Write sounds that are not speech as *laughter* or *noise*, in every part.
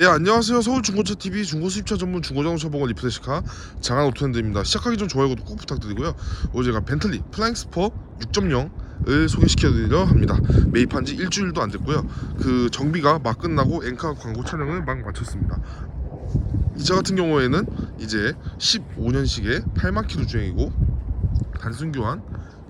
네 안녕하세요. 서울 중고차 TV 중고 수입차 전문 중고자동차 보건 리프레시카 장한 오토핸드입니다. 시작하기 전 좋아요 구독 꼭 부탁드리고요. 오늘 제가 벤틀리 플라잉 스퍼 6.0을 소개시켜드리려 합니다. 매입한 지 일주일도 안 됐고요. 그 정비가 막 끝나고 엔카 광고 촬영을 막 마쳤습니다. 이 차 같은 경우에는 이제 15년식의 8만 킬로 주행이고 단순 교환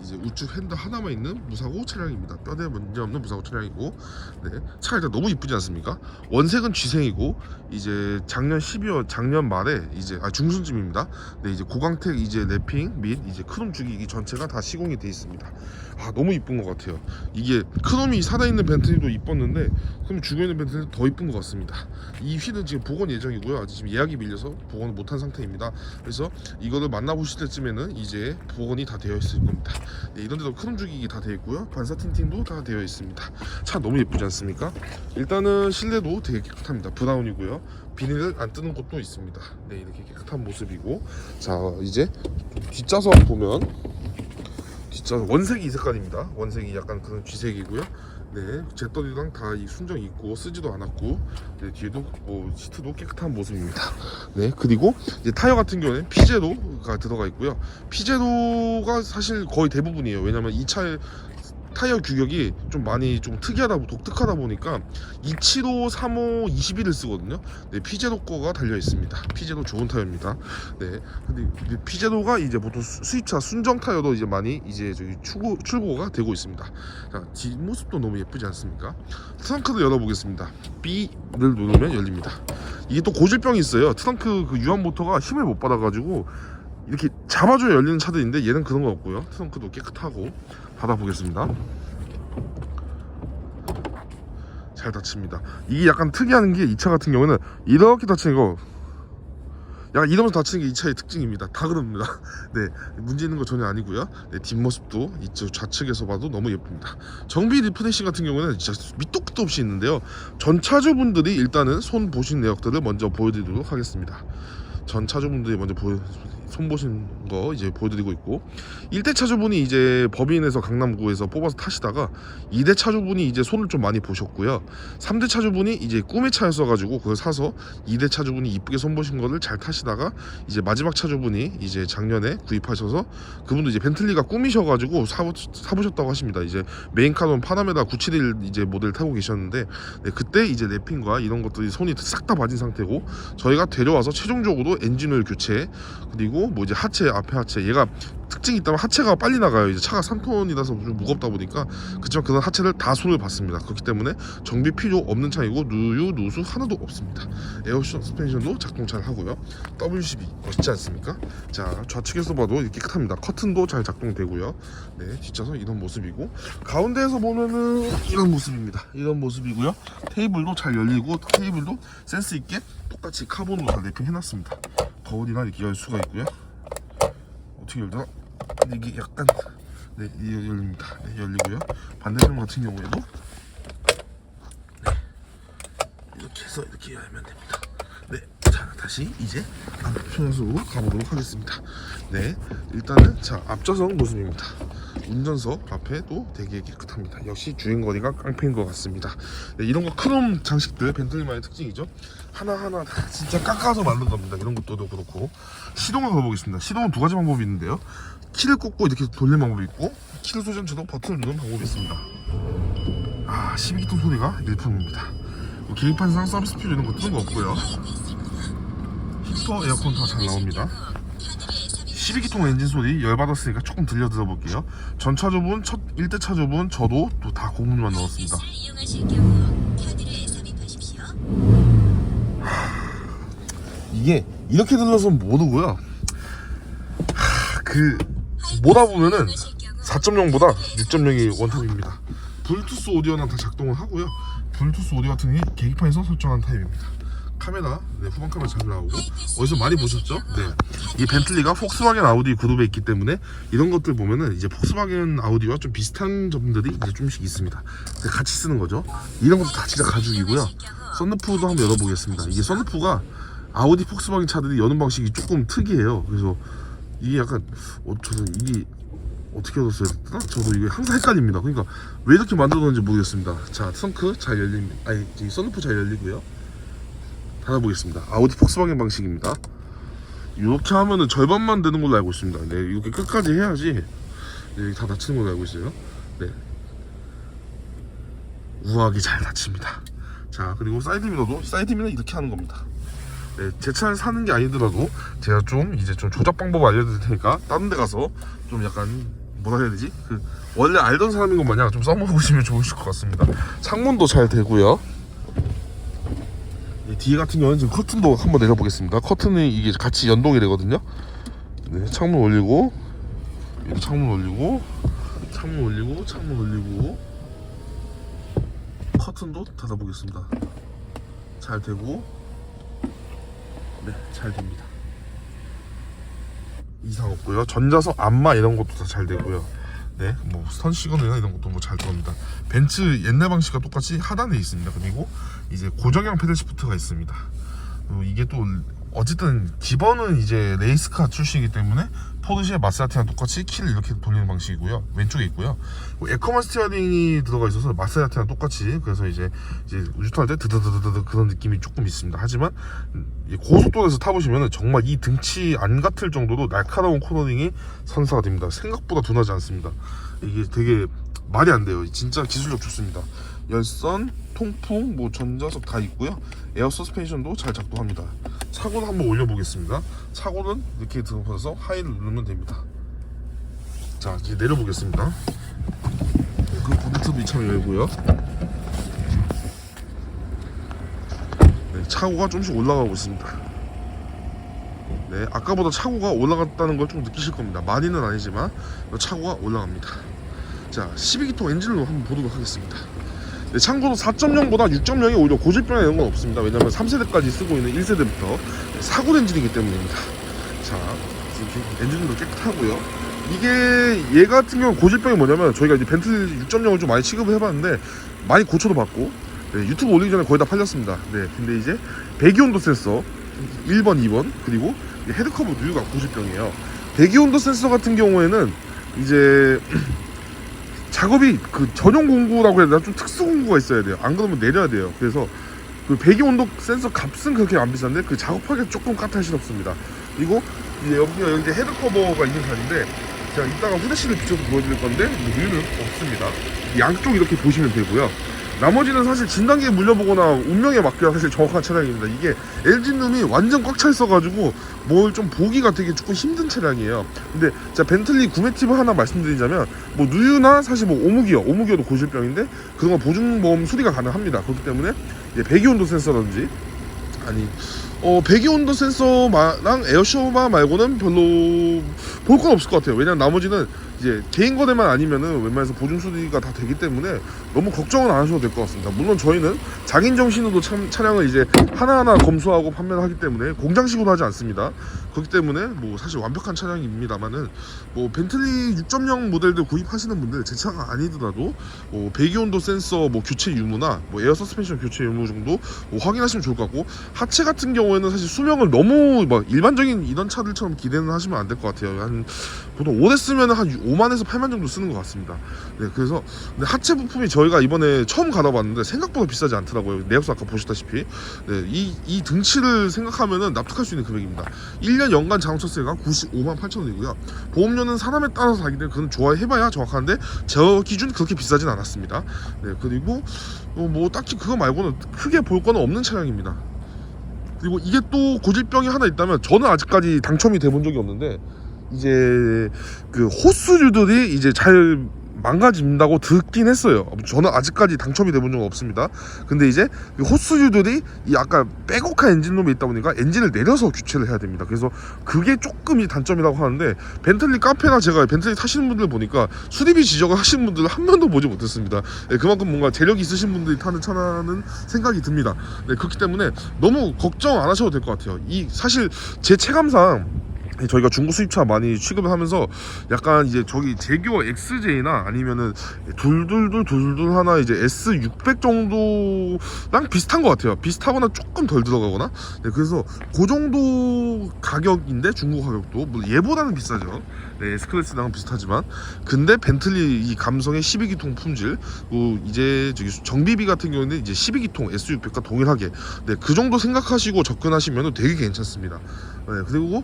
이제 우측 핸드 하나만 있는 무사고 차량입니다. 뼈대 문제 없는 무사고 차량이고, 네 차가 일단 너무 이쁘지 않습니까? 원색은 쥐생이고 이제 작년 12월 작년 말에 이제 아 중순쯤입니다. 네 이제 고광택 이제 랩핑 및 이제 크롬 주기 이 전체가 다 시공이 돼 있습니다. 아 너무 이쁜 것 같아요. 이게 크롬이 살아있는 벤틀리도 이뻤는데 그럼 죽어 있는 벤틀리 더 이쁜 것 같습니다. 이 휠은 지금 복원 예정이고요. 아직 지금 예약이 밀려서 복원을 못한 상태입니다. 그래서 이거를 만나보실 때쯤에는 이제 복원이 다 되어 있을 겁니다. 네, 이런 데도 크롬 주기기 다 되어 있고요. 반사 틴팅도 다 되어 있습니다. 차 너무 예쁘지 않습니까? 일단은 실내도 되게 깨끗합니다. 브라운이고요. 비닐을 안 뜨는 곳도 있습니다. 네, 이렇게 깨끗한 모습이고 자 이제 뒷좌석 보면 뒷좌석 원색이 이 색깔입니다. 원색이 약간 그런 쥐색이고요. 네, 제떨이랑 다 이 순정 있고 쓰지도 않았고 네, 뒤에도 뭐 시트도 깨끗한 모습입니다. 네, 그리고 이제 타이어 같은 경우는 피제로가 들어가 있고요. 피제로가 사실 거의 대부분이에요. 왜냐면 이 차의 타이어 규격이 좀 많이 좀 특이하다 독특하다 보니까 275, 35, 21을 쓰거든요. 네, 피제로 거가 달려 있습니다. 피제로 좋은 타이어입니다. 네, 근데 이 피제로가 이제 보통 수- 수입차 순정 타이어도 이제 많이 이제 저기 출고 출고가 되고 있습니다. 자, 뒷모습도 너무 예쁘지 않습니까? 트렁크를 열어보겠습니다. B를 누르면 열립니다. 이게 또 고질병이 있어요. 트렁크 그 유압 모터가 힘을 못 받아가지고 이렇게 잡아줘야 열리는 차들인데 얘는 그런 거 없고요. 트렁크도 깨끗하고 받아보겠습니다. 잘 닫힙니다. 이게 약간 특이한 게 이 차 같은 경우는 이렇게 닫히는 거 약간 이러면서 닫히는 게 이 차의 특징입니다. 다 그럽니다. *laughs* 네, 문제 있는 거 전혀 아니고요. 네, 뒷모습도 이쪽 좌측에서 봐도 너무 예쁩니다. 정비 리프레시 같은 경우는 진짜 밑도 끝도 없이 있는데요. 전 차주분들이 일단은 손 보신 내역들을 먼저 보여드리도록 하겠습니다. 전 차주분들이 먼저 보여 손 보신 거 이제 보여드리고 있고 1대 차주분이 이제 법인에서 강남구에서 뽑아서 타시다가 2대 차주분이 이제 손을 좀 많이 보셨고요. 3대 차주분이 이제 꿈의 차였어가지고 그걸 사서 2대 차주분이 이쁘게 손 보신 거를 잘 타시다가 이제 마지막 차주분이 이제 작년에 구입하셔서 그분도 이제 벤틀리가 꿈이셔가지고 사보, 사보셨다고 하십니다. 이제 메인카돈 파나메다 971 이제 모델 타고 계셨는데 네, 그때 이제 랩핑과 이런 것들이 손이 싹다 맞은 상태고 저희가 데려와서 최종적으로 엔진오일 교체 그리고 뭐 이제 하체 앞에 하체. 얘가 특징이 있다면 하체가 빨리 나가요. 이제 차가 3톤이라서 좀 무겁다 보니까. 그렇지만 그런 하체를 다 손을 봤습니다. 그렇기 때문에 정비 필요 없는 차이고 누유 누수 하나도 없습니다. 에어 서스펜션도 작동 잘 하고요. W12 멋있지 않습니까? 자 좌측에서 봐도 깨끗합니다. 커튼도 잘 작동되고요. 네 뒷좌석 이런 모습이고. 가운데에서 보면은 이런 모습입니다. 이런 모습이고요. 테이블도 잘 열리고 테이블도 센스 있게 똑같이 카본으로 다 랩핑해놨습니다. 거울이나 이렇게 열 수가 있고요 어떻게 열더라? 이게 약간 네 열립니다. 네, 열리고요. 반대편 같은 경우에도 네 이렇게 해서 이렇게 열면 됩니다. 네 자 다시 이제 앞편으로 가보도록 하겠습니다. 네 일단은 자 앞좌석 모습입니다 운전석 앞에 도 되게 깨끗합니다. 역시 주행거리가 깡패인 것 같습니다. 네, 이런 거 크롬 장식들 벤틀리만의 특징이죠. 하나하나 다 진짜 깎아서 만든 겁니다. 이런 것도 그렇고 시동을 걸어보겠습니다. 시동은 두 가지 방법이 있는데요. 키를 꽂고 이렇게 돌리는 방법이 있고 키를 소전처럼 버튼을 누르는 방법이 있습니다. 아 12기통 소리가 일품입니다. 뭐 계기판상 서비스 표 이런 거 없고요. 히터 에어컨 다 잘 나옵니다. 12기통 엔진 소리 열받았으니까 조금 들려 들어볼게요. 전 차주분, 첫 1대 차주분, 저도 또 다 고문만 넣었습니다. 이게 이렇게 들려서 모르고요. 하, 그 뭐다 보면은 4.0보다 6.0이 원탑입니다. 블루투스 오디오는 다 작동을 하고요. 블루투스 오디오 같은 게 계기판에서 설정한 타입입니다. 카메라, 네, 후방 카메라 잘 나오고 어디서 많이 보셨죠? 네, 이 벤틀리가 폭스바겐 아우디 그룹에 있기 때문에 이런 것들 보면은 이제 폭스바겐 아우디와 좀 비슷한 점들이 이제 좀씩 있습니다. 같이 쓰는 거죠. 이런 것도 다 진짜 가죽이고요. 썬루프도 한번 열어보겠습니다. 이게 썬루프가 아우디 폭스바겐 차들이 여는 방식이 조금 특이해요. 그래서 이게 약간 어 저는 이게 어떻게 얻었어야 됐나? 저도 이게 항상 헷갈립니다. 그러니까 왜 이렇게 만들었는지 모르겠습니다. 자 트렁크 잘 열립니다. 아니 이 썬루프 잘 열리고요. 닫아보겠습니다. 아우디 폭스바겐 방식입니다. 이렇게 하면은 절반만 되는 걸로 알고 있습니다. 네, 이렇게 끝까지 해야지 네, 다 닫히는 걸로 알고 있어요. 네. 우아하게 잘 닫힙니다. 자, 그리고 사이드 미러도 사이드 미러 이렇게 하는 겁니다. 네, 제 차를 사는 게 아니더라도 제가 좀 이제 좀 조작 방법 알려드릴 테니까 다른 데 가서 좀 약간 뭐라 해야 되지? 그 원래 알던 사람인 것 마냥 좀 써먹으시면 좋으실 것 같습니다. 창문도 잘 되고요. 네, 뒤에 같은 경우는 지금 커튼도 한번 내려보겠습니다. 커튼이 이게 같이 연동이 되거든요. 네, 창문 올리고 창문 올리고 창문 올리고 창문 올리고 커튼도 닫아보겠습니다. 잘 되고 네, 잘 됩니다. 이상 없고요. 전자석 안마 이런 것도 다 잘 되고요. 네, 뭐 스턴 시그널이나 이런 것도 뭐 잘 들어옵니다. 벤츠 옛날 방식과 똑같이 하단에 있습니다. 그리고 이제 고정형 페달 시프트가 있습니다. 그리고 이게 또 어쨌든 기본은 이제 레이스카 출시이기 때문에 포르쉐 마세라티랑 똑같이 키를 이렇게 돌리는 방식이고요. 왼쪽에 있고요. 그리고 에코만 스티어링이 들어가 있어서 마세라티랑 똑같이 그래서 이제 이제 우주탄 할때 드드드드드 그런 느낌이 조금 있습니다. 하지만 이 고속도로에서 타보시면 정말 이 등치 안 같을 정도로 날카로운 코너링이 선사가 됩니다. 생각보다 둔하지 않습니다. 이게 되게 말이 안 돼요. 진짜 기술력 좋습니다. 열선, 통풍, 뭐 전자석 다 있고요. 에어 서스펜션도 잘 작동합니다. 차고는 한번 올려보겠습니다. 차고는 이렇게 들어서 하이를 누르면 됩니다. 자, 이제 내려보겠습니다. 네, 그 보드트도 이참에 열고요. 네, 차고가 조금씩 올라가고 있습니다. 네, 아까보다 차고가 올라갔다는 걸 좀 느끼실 겁니다. 많이는 아니지만 차고가 올라갑니다. 자, 12기통 엔진으로 한번 보도록 하겠습니다. 네, 참고로 4.0보다 6.0이 오히려 고질병이나 이런 건 없습니다. 왜냐면 3세대까지 쓰고 있는 1세대부터 사고 엔진이기 때문입니다. 자, 엔진도 깨끗하고요. 이게 얘 같은 경우 고질병이 뭐냐면 저희가 이제 벤틀리 6.0을 좀 많이 취급을 해봤는데 많이 고쳐도 받고 네, 유튜브 올리기 전에 거의 다 팔렸습니다. 네, 근데 이제 배기온도 센서 1번, 2번 그리고 이 헤드커버 누유가 고질병이에요. 배기온도 센서 같은 경우에는 이제 *clears throat* 작업이 그 전용 공구라고 해야 되나 좀 특수 공구가 있어야 돼요. 안 그러면 내려야 돼요. 그래서 그 배기 온도 센서 값은 그렇게 안 비싼데 그 작업하기가 조금 까탈스럽습니다. 그리고 이제 여기가 여기 이제 헤드 커버가 있는 자리인데 제가 이따가 후레쉬를 비춰서 보여드릴 건데 우유는 없습니다. 양쪽 이렇게 보시면 되고요. 나머지는 사실 진단기에 물려보거나 운명에 맡겨야 사실 정확한 차량입니다. 이게 엔진룸이 완전 꽉 차 있어가지고 뭘 좀 보기가 되게 조금 힘든 차량이에요. 근데 자 벤틀리 구매 팁을 하나 말씀드리자면 뭐 누유나 사실 뭐 오무기어, 오무기어도 고질병인데 거 보증보험 수리가 가능합니다. 그렇기 때문에 이제 배기온도 센서라든지 아니 어 배기온도 센서랑 에어쇼바 말고는 별로 볼 건 없을 것 같아요. 왜냐면 나머지는 이제 개인 거래만 아니면은 웬만해서 보증 수리가 다 되기 때문에 너무 걱정은 안 하셔도 될 것 같습니다. 물론 저희는 장인 정신으로 참, 차량을 이제 하나하나 검수하고 판매를 하기 때문에 공장식으로 하지 않습니다. 그렇기 때문에 뭐 사실 완벽한 차량입니다만은 뭐 벤틀리 6.0 모델들 구입하시는 분들 제 차가 아니더라도 뭐 배기온도 센서 뭐 교체 유무나 뭐 에어 서스펜션 교체 유무 정도 뭐 확인하시면 좋을 것 같고 하체 같은 경우에는 사실 수명을 너무 막 일반적인 이런 차들처럼 기대는 하시면 안 될 것 같아요. 한 보통 오래 쓰면 한 5만에서 8만 정도 쓰는 것 같습니다. 네, 그래서 하체 부품이 저희가 이번에 처음 갈아봤는데 생각보다 비싸지 않더라고요. 내역서 아까 보셨다시피 네, 이, 이 등치를 생각하면은 납득할 수 있는 금액입니다. 1년 연간 자동차세가 95만 8천 원이고요. 보험료는 사람에 따라서 때문에 그건 좋아해봐야 정확한데 저 기준 그렇게 비싸진 않았습니다. 네, 그리고 어, 뭐 딱히 그거 말고는 크게 볼 거는 없는 차량입니다. 그리고 이게 또 고질병이 하나 있다면 저는 아직까지 당첨이 돼본 적이 없는데 이제 그 호스류들이 이제 잘 망가진다고 듣긴 했어요. 저는 아직까지 당첨이 돼본 적은 없습니다. 근데 이제 그 호스류들이 이 아까 백옥한 엔진룸에 있다 보니까 엔진을 내려서 교체를 해야 됩니다. 그래서 그게 조금 이 단점이라고 하는데 벤틀리 카페나 제가 벤틀리 타시는 분들 보니까 수리비 지적을 하시는 분들 한 명도 보지 못했습니다. 네, 그만큼 뭔가 재력이 있으신 분들이 타는 차라는 생각이 듭니다. 네, 그렇기 때문에 너무 걱정 안 하셔도 될 것 같아요. 이 사실 제 체감상 저희가 중고 수입차 많이 취급을 하면서 약간 이제 저기 제규어 XJ나 아니면은 둘둘둘 둘둘 하나 이제 S600 정도랑 비슷한 것 같아요. 비슷하거나 조금 덜 들어가거나. 네, 그래서 그 정도 가격인데 중고 가격도 물론 얘보다는 비싸죠. 네, S클래스랑 비슷하지만 근데 벤틀리 이 감성의 12기통 품질 그 이제 저기 정비비 같은 경우는 이제 12기통 S600과 동일하게 네, 그 정도 생각하시고 접근하시면 되게 괜찮습니다. 네, 그리고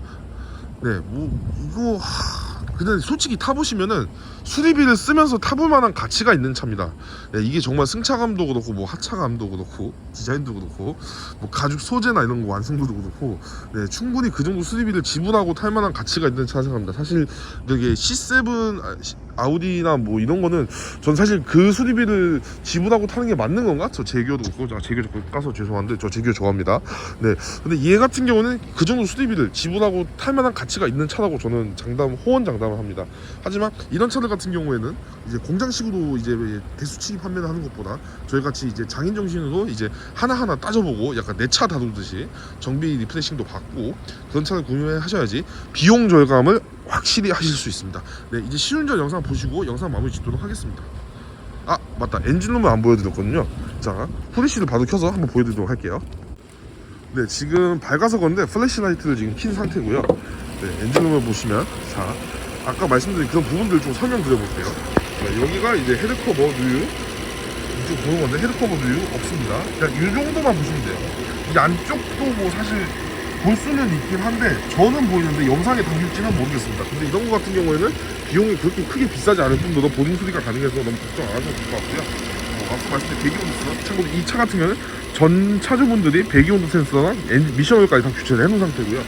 네, 뭐 이거 하, 근데 솔직히 타보시면은 수리비를 쓰면서 타볼 만한 가치가 있는 차입니다. 네, 이게 정말 승차감도 그렇고 뭐 하차감도 그렇고 디자인도 그렇고 뭐 가죽 소재나 이런 거 완성도도 그렇고 네, 충분히 그 정도 수리비를 지불하고 탈 만한 가치가 있는 차 생각합니다. 사실 이게 C7 아, 시- 아우디나 뭐 이런 거는 전 사실 그 수리비를 지불하고 타는 게 맞는 건가? 저 제규어도 그렇고 아, 제규어 자꾸 까서 죄송한데 저 제규어 좋아합니다. 네, 근데 얘 같은 경우는 그 정도 수리비를 지불하고 탈 만한 가치가 있는 차라고 저는 장담 호언 장담을 합니다. 하지만 이런 차들 같은 경우에는 이제 공장식으로 이제 대수치 판매를 하는 것보다 저희 같이 이제 장인 정신으로 이제 하나하나 따져보고 약간 내 차 다루듯이 정비 리프레싱도 받고 그런 차를 구매하셔야지 비용 절감을 확실히 하실 수 있습니다. 네, 이제 시운전 영상 보시고 영상 마무리 짓도록 하겠습니다. 아 맞다 엔진룸을 안 보여드렸거든요. 자 후리쉬를 바로 켜서 한번 보여드리도록 할게요. 네 지금 밝아서 그런데 플래시라이트를 지금 킨 상태고요. 네 엔진룸을 보시면 자 아까 말씀드린 그런 부분들 좀 설명드려볼게요. 네, 여기가 이제 헤드커버 누유 이쪽 보는 건데 헤드커버 누유 없습니다. 그냥 이 정도만 보시면 돼요. 이 안쪽도 뭐 사실 볼 수는 있긴 한데 저는 보이는데 영상에 담길지는 모르겠습니다. 근데 이런 거 같은 경우에는 비용이 그렇게 크게 비싸지 않을 뿐더러 본인 수리가 가능해서 너무 걱정 안 하셔도 될 것 같고요. 어, 앞서 말씀드린 배기온도 센서 참고로 이 차 같은 경우는 전 차주분들이 배기온도 센서랑 엔진 미션 오일까지 다 교체를 해놓은 상태고요.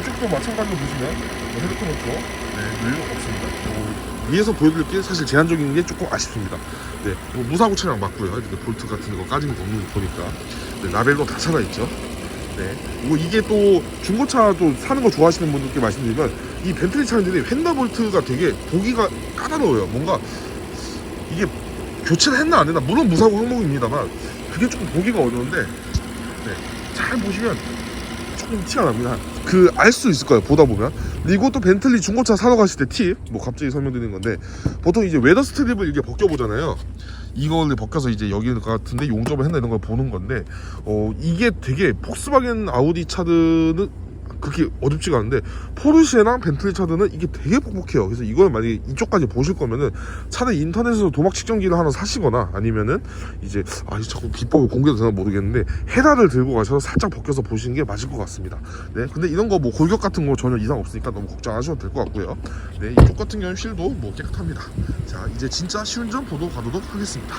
이쪽도 마찬가지로 보시면 뭐 네, 누유 없습니다. 어, 위에서 보여드릴 게 사실 제한적인 게 조금 아쉽습니다. 네, 뭐 무사고 차량 맞고요. 이렇게 볼트 같은 거 까진 거 없는 거 보니까 네, 라벨도 다 살아있죠. 네. 뭐 이게 또 중고차 또 사는 거 좋아하시는 분들께 말씀드리면 이 벤틀리 차량들이 휀더 볼트가 되게 보기가 까다로워요. 뭔가 이게 교체를 했나 안 했나 물론 무사고 항목입니다만 그게 조금 보기가 어려운데 네. 잘 보시면 조금 티가 납니다. 그 알 수 있을 거예요. 보다 보면. 그리고 또 벤틀리 중고차 사러 가실 때 팁, 뭐 갑자기 설명드리는 건데 보통 이제 웨더 스트립을 이렇게 벗겨 보잖아요. 이걸 벗겨서 이제 여기 같은데 용접을 했나 이런 걸 보는 건데 어 이게 되게 폭스바겐 아우디 차들은 그렇게 어렵지가 않은데 포르쉐랑 벤틀리 차들은 이게 되게 뻑뻑해요. 그래서 이걸 만약에 이쪽까지 보실 거면은 차라리 인터넷에서 도막 측정기를 하나 사시거나 아니면은 이제 아 자꾸 비법을 공개도 되나 모르겠는데 헤라를 들고 가셔서 살짝 벗겨서 보시는 게 맞을 것 같습니다. 네, 근데 이런 거 뭐 골격 같은 거 전혀 이상 없으니까 너무 걱정 안 하셔도 될 것 같고요. 네, 이쪽 같은 경우는 휠도 뭐 깨끗합니다. 자, 이제 진짜 시운전 보도 가도록 하겠습니다.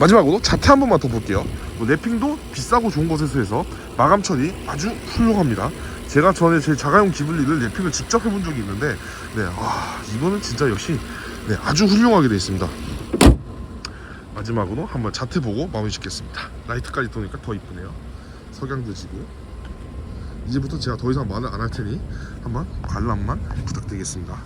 마지막으로 자태 한 번만 더 볼게요. 뭐 랩핑도 비싸고 좋은 곳에서 해서 마감 처리 아주 훌륭합니다. 제가 전에 제 자가용 기블리를 랩핑을 직접 해본 적이 있는데, 네, 아 이거는 진짜 역시 네, 아주 훌륭하게 되어 있습니다. 마지막으로 한번 자태 보고 마무리 짓겠습니다. 라이트까지 도니까 더 이쁘네요. 석양도 지고 이제부터 제가 더 이상 말을 안 할 테니 한번 관람만 부탁드리겠습니다.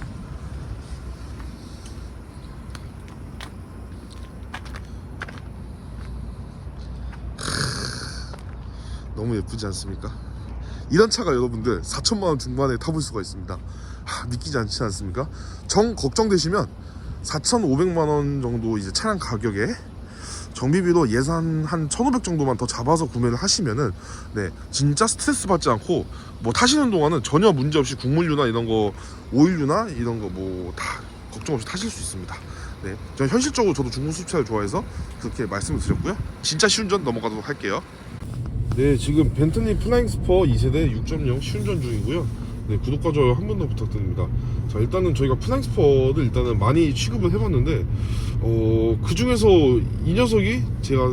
너무 예쁘지 않습니까? 이런 차가 여러분들 4천만 원 중반에 타볼 수가 있습니다. 하, 믿기지 않지 않습니까? 정 걱정되시면 4,500만 원 정도 이제 차량 가격에 정비비로 예산 한 1,500 정도만 더 잡아서 구매를 하시면은 네 진짜 스트레스 받지 않고 뭐 타시는 동안은 전혀 문제 없이 국물류나 이런 거 오일류나 이런 거 뭐 다 걱정 없이 타실 수 있습니다. 네, 저는 현실적으로 저도 중국 수차를 좋아해서 그렇게 말씀을 드렸고요. 진짜 시운전 넘어가도록 할게요. 네, 지금 벤틀리 플라잉 스퍼 2세대 6.0 시운전 중이고요. 네, 구독과 좋아요 한 번 더 부탁드립니다. 자, 일단은 저희가 플라잉 스퍼를 일단은 많이 취급을 해봤는데, 어, 그 중에서 이 녀석이 제가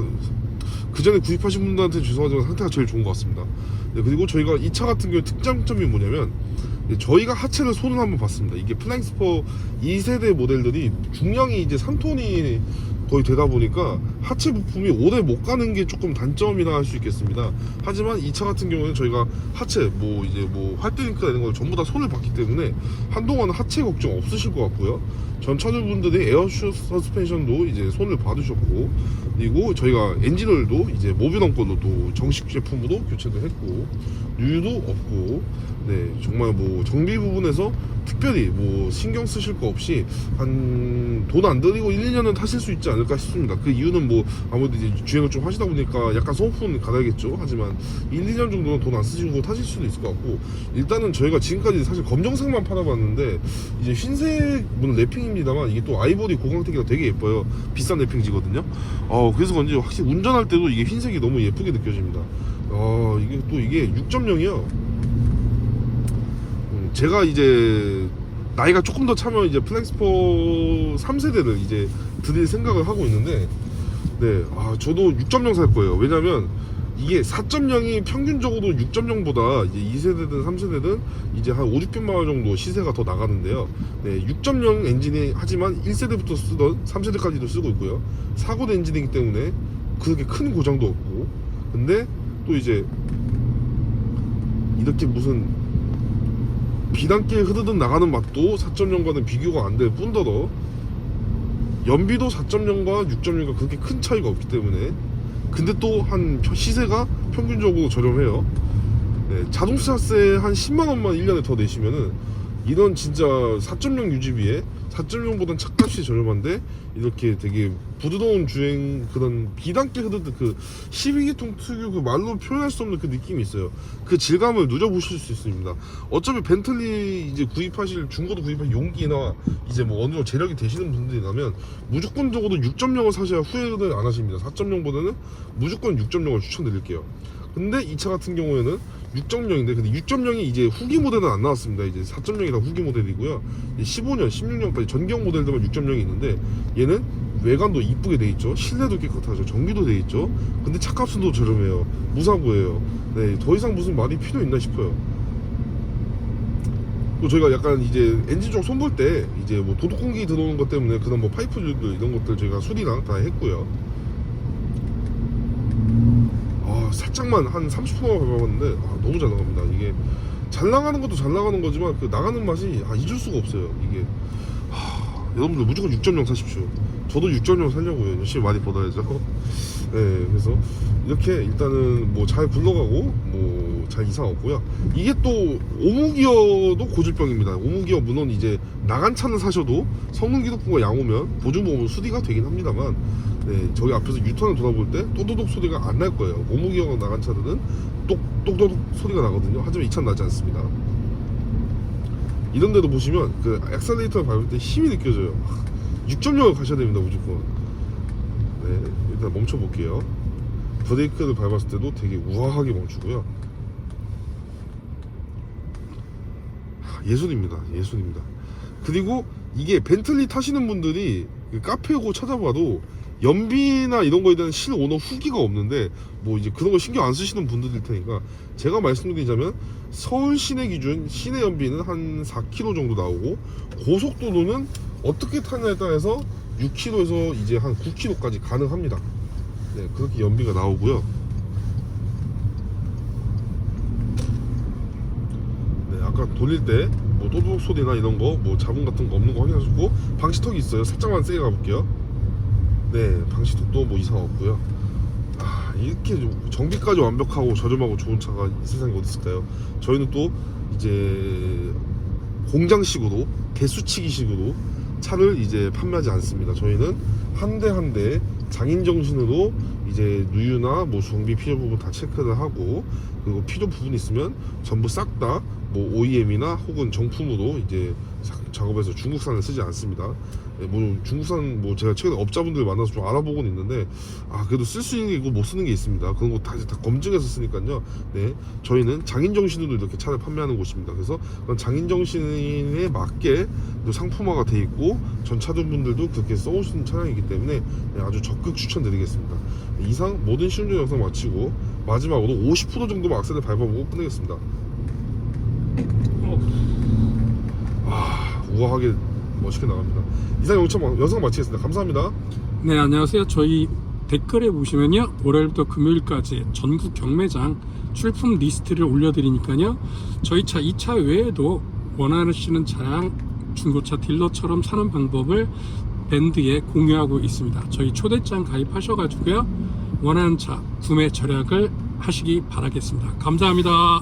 그 전에 구입하신 분들한테 죄송하지만 상태가 제일 좋은 것 같습니다. 네, 그리고 저희가 이 차 같은 경우에 특장점이 뭐냐면, 네, 저희가 하체를 손을 한번 봤습니다. 이게 플라잉 스퍼 2세대 모델들이 중량이 이제 3톤이 거의 되다 보니까 하체 부품이 오래 못 가는 게 조금 단점이라 할 수 있겠습니다. 하지만 이 차 같은 경우는 저희가 하체 뭐 이제 뭐 활대링크나 이런 걸 전부 다 손을 봤기 때문에 한동안 하체 걱정 없으실 것 같고요. 전 차주분들이 에어쇼 서스펜션도 이제 손을 받으셨고 그리고 저희가 엔진오일도 이제 모비넘 걸로 또 정식 제품으로 교체도 했고 누유도 없고 네 정말 뭐 정비 부분에서 특별히 뭐 신경 쓰실 거 없이 한 돈 안 들이고 1, 2년은 타실 수 있지 않을까 싶습니다. 그 이유는 뭐 아무래도 이제 주행을 좀 하시다 보니까 약간 소모품은 가야겠죠. 하지만 1, 2년 정도는 돈 안 쓰시고 타실 수도 있을 것 같고 일단은 저희가 지금까지 사실 검정색만 팔아봤는데 이제 흰색 물론 랩핑입니다만 이게 또 아이보리 고광택이라 되게 예뻐요. 비싼 랩핑지거든요. 어 그래서 그런지 확실히 운전할 때도 이게 흰색이 너무 예쁘게 느껴집니다. 어 이게 또 이게 6.0이요. 음, 제가 이제 나이가 조금 더 차면 이제 플렉스포 3세대를 이제 드릴 생각을 하고 있는데 네, 아 저도 6.0 살 거예요. 왜냐면 이게 4.0이 평균적으로 6.0보다 이제 2세대든 3세대든 이제 한 5, 600만 원 정도 시세가 더 나가는데요. 네, 6.0 엔진이 하지만 1세대부터 쓰던 3세대까지도 쓰고 있고요. 4고대 엔진이기 때문에 그렇게 큰 고장도 없고 근데 또 이제 이렇게 무슨 비단길 흐르듯 나가는 맛도 4.0과는 비교가 안 될 뿐더러 연비도 4.0과 6.0과 그렇게 큰 차이가 없기 때문에 근데 또 한 시세가 평균적으로 저렴해요. 네, 자동차세 한 10만원만 1년에 더 내시면은 이런 진짜 4.0 유지비에 4.0보단 차값이 저렴한데 이렇게 되게 부드러운 주행 그런 비단길 흐르듯 그 12기통 특유 그 말로 표현할 수 없는 그 느낌이 있어요. 그 질감을 누려보실 수 있습니다. 어차피 벤틀리 이제 구입하실 중고도 구입할 용기나 이제 뭐 어느 정도 재력이 되시는 분들이라면 무조건적으로 6.0을 사셔야 후회를 안 하십니다. 4.0보다는 무조건 6.0을 추천드릴게요 근데 이 차 같은 경우에는 6.0인데 근데 6.0이 이제 후기 모델은 안 나왔습니다. 이제 4.0이라 후기 모델이고요. 이제 15년, 16년까지 전경 모델들만 6.0이 있는데 얘는 외관도 이쁘게 돼 있죠. 실내도 깨끗하죠. 전기도 돼 있죠. 근데 차값은 더 저렴해요. 무사고예요. 네, 더 이상 무슨 말이 필요 있나 싶어요. 또 저희가 약간 이제 엔진 쪽 손볼 때 이제 뭐 도둑 공기 들어오는 것 때문에 그런 뭐 파이프들 이런 것들 저희가 수리랑 다 했고요. 아 살짝만 한 30%만 밟아봤는데 아, 너무 잘 나갑니다. 이게 잘 나가는 것도 잘 나가는 거지만 그 나가는 맛이 아, 잊을 수가 없어요. 이게 하, 여러분들 무조건 6.0 사십시오. 저도 6.0 살려고요. 열심히 많이 벌어야죠. *laughs* 네 그래서 이렇게 일단은 뭐 잘 굴러가고 뭐 잘 이상 없고요 이게 또 오무기어도 고질병입니다 오무기어 물론 이제 나간 차는 사셔도 성능 기록부가 양호면 보증보험은 수리가 되긴 합니다만 네, 저기 앞에서 유턴을 돌아볼 때 또도독 소리가 안 날 거예요. 오무기어가 나간 차들은 똑, 똑도독 소리가 나거든요. 하지만 이 차는 나지 않습니다. 이런 데도 보시면 그 엑셀레이터를 밟을 때 힘이 느껴져요. 6.0을 가셔야 됩니다, 무조건. 네, 일단 멈춰 볼게요. 브레이크를 밟았을 때도 되게 우아하게 멈추고요. 예술입니다. 예술입니다. 그리고 이게 벤틀리 타시는 분들이 그 카페고 찾아봐도 연비나 이런 거에 대한 실 오너 후기가 없는데 뭐 이제 그런 거 신경 안 쓰시는 분들일 테니까 제가 말씀드리자면 서울 시내 기준 시내 연비는 한 4km 정도 나오고 고속도로는 어떻게 타냐에 따라서 6km에서 이제 한 9km까지 가능합니다. 네, 그렇게 연비가 나오고요. 네, 아까 돌릴 때 뭐 또둑 소리나 이런 거, 뭐 자국 같은 거 없는 거 확인하시고 방지턱이 있어요. 살짝만 세게 가볼게요. 네, 방지턱도 뭐 이상 없고요. 아, 이렇게 좀 정비까지 완벽하고 저렴하고 좋은 차가 이 세상에 어디 있을까요? 저희는 또 이제 공장식으로 개수치기식으로 차를 이제 판매하지 않습니다. 저희는 한 대 한 대 장인 정신으로 이제 누유나 뭐 정비 필요 부분 다 체크를 하고 그리고 필요 부분 있으면 전부 싹 다 뭐 OEM이나 혹은 정품으로 이제 사- 작업해서 중국산을 쓰지 않습니다. 예, 뭐 중국산 뭐 제가 최근에 업자분들 만나서 좀 알아보고는 있는데 아 그래도 쓸 수 있는 게 있고 못 쓰는 게 있습니다. 그런 거 다 다 검증해서 쓰니까요. 네, 저희는 장인 정신으로 이렇게 차를 판매하는 곳입니다. 그래서 장인 정신에 맞게 또 상품화가 돼 있고 전 차주분들도 그렇게 써오시는 차량이기 때문에 네, 아주 적극 추천드리겠습니다. 네, 이상 모든 실용 영상 마치고 마지막으로 50% 정도만 악셀을 밟아보고 끝내겠습니다. 아 우아하게 멋있게 나갑니다. 이상 영상, 영상 마치겠습니다. 감사합니다. 네, 안녕하세요. 저희 댓글에 보시면요. 월요일부터 금요일까지 전국 경매장 출품 리스트를 올려드리니까요. 저희 차 2차 외에도 원하시는 차량 중고차 딜러처럼 사는 방법을 밴드에 공유하고 있습니다. 저희 초대장 가입하셔가지고요. 원하는 차 구매 절약을 하시기 바라겠습니다. 감사합니다.